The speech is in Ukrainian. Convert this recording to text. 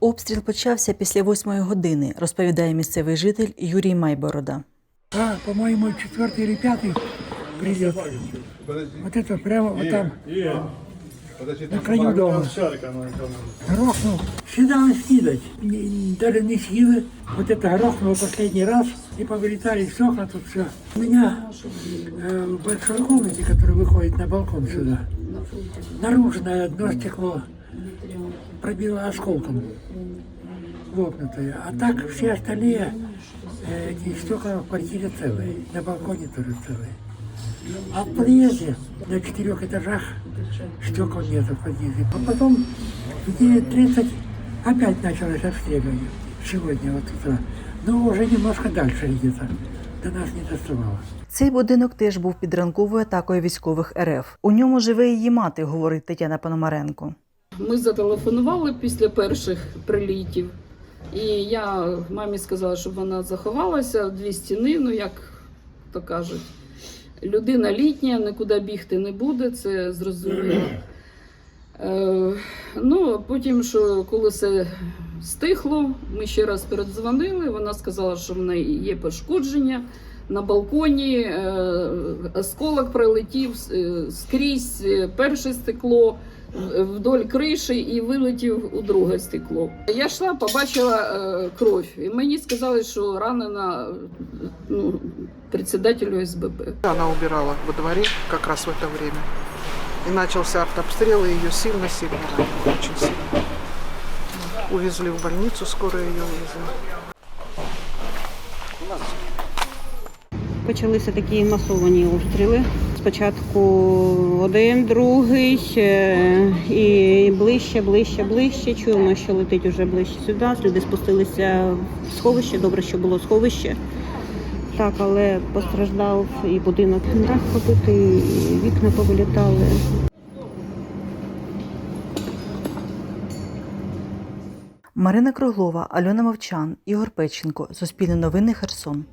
Обстріл почався після восьмої години, розповідає місцевий житель Юрій Майборода. А, по-моему, четвертый или пятый придет. Вот это прямо вот там, на краю дома. Грохнул. Всегда снидать. Не- Даже не силы. Вот это грохнуло последний раз. И повылетали из окна тут все. У меня э, в большой комнате, которая выходит на балкон сюда, наружное одно стекло пробило осколком лопнутое. А так все остальные э, эти стекла в квартире целые, на балконе тоже целые. А в подъезде на четырех этажах стекол нет в подъезде. А потом в 9.30 опять началось обстреливание. Сегодня вот утро. Но уже немножко дальше где-то. До нас не доставало. Цей будинок теж був під ранковою атакою військових РФ. У ньому живе її мати, говорить Тетяна Пономаренко. Ми зателефонували після перших прилітів, і я мамі сказала, щоб вона заховалася в дві стіни. Ну як то кажуть, людина літня, нікуди бігти не буде, це зрозуміло. Е, ну, потім, що коли все стихло, ми ще раз передзвонили. Вона сказала, що в неї є пошкодження. На балконі е, осколок прилетів е, скрізь е, перше стекло вдоль криші і вилетів у друге стекло. Я йшла, побачила е, кров, і мені сказали, що ранена ну, председателю СББ. Она убирала во дворе как раз в это время. И начался артобстрел, и ее сильно-сильно ранило, очень сильно. Увезли в больницу, скоро ее увезли. Почалися такі масовані обстріли. Спочатку один, другий е, і ближче, ближче, ближче. Чуємо, що летить уже ближче сюди. Люди спустилися в сховище. Добре, що було сховище. Так, але постраждав і будинок. Дах побитий, і вікна повилітали. Марина Круглова, Альона Мовчан, Ігор Печенко. Суспільне новини Херсон.